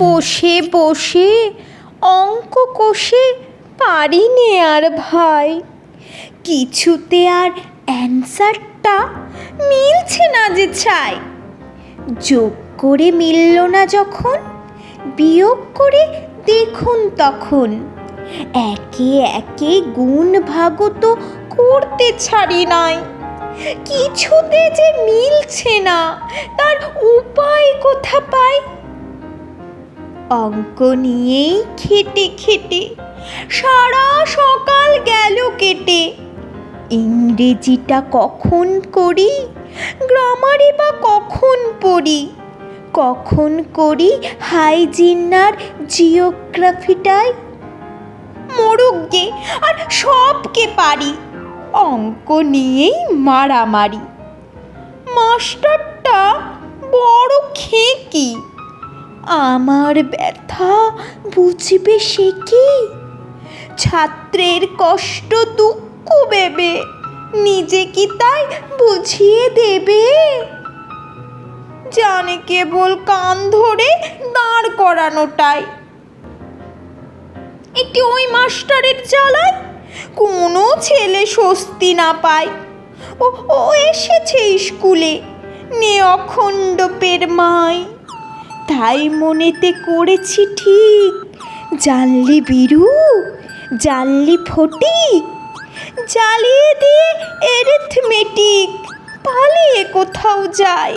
বসে বসে অঙ্ক কষে পারি নে আর ভাই। কিছুতে আর অ্যান্সারটা মিলছে না যে চাই যোগ করে মিলল না যখন, বিয়োগ করে দেখুন তখন। একে একে গুণ ভাগও তো করতে ছাড়ি নাই। কিছুতে যে মিলছে না, তার উপায় কোথা পাই অঙ্ক নিয়েই খেটে খেটে সারা সকাল গেল কেটে। ইংরেজিটা কখন করি, গ্রামারে বা কখন পড়ি? কখন করি হাইজিনার জিওগ্রাফিটাই? মোরগকে আর সবকে পারি, অঙ্ক নিয়েই মারামারি। মাস্টারটা বড় খেকি। আমার ব্যথা, বুঝবে সে কি? ছাত্রের কষ্ট, দুঃখ বেবে নিজে কি তাই বুঝিয়ে দেবে? জানে কেবল কান ধরে দাঁড় করানোটাই। একটি ওই মাস্টারের জ্বালায় কোনো ছেলে স্বস্তি না পায়। ও ও এসেছে স্কুলে, নে অখণ্ড পের মাই তাই মনেতে করেছি ঠিক। জানলি বিরু জানলি ফটিক জ্বালিয়ে দিয়ে এরিথমেটিক পালিয়ে কোথাও যায়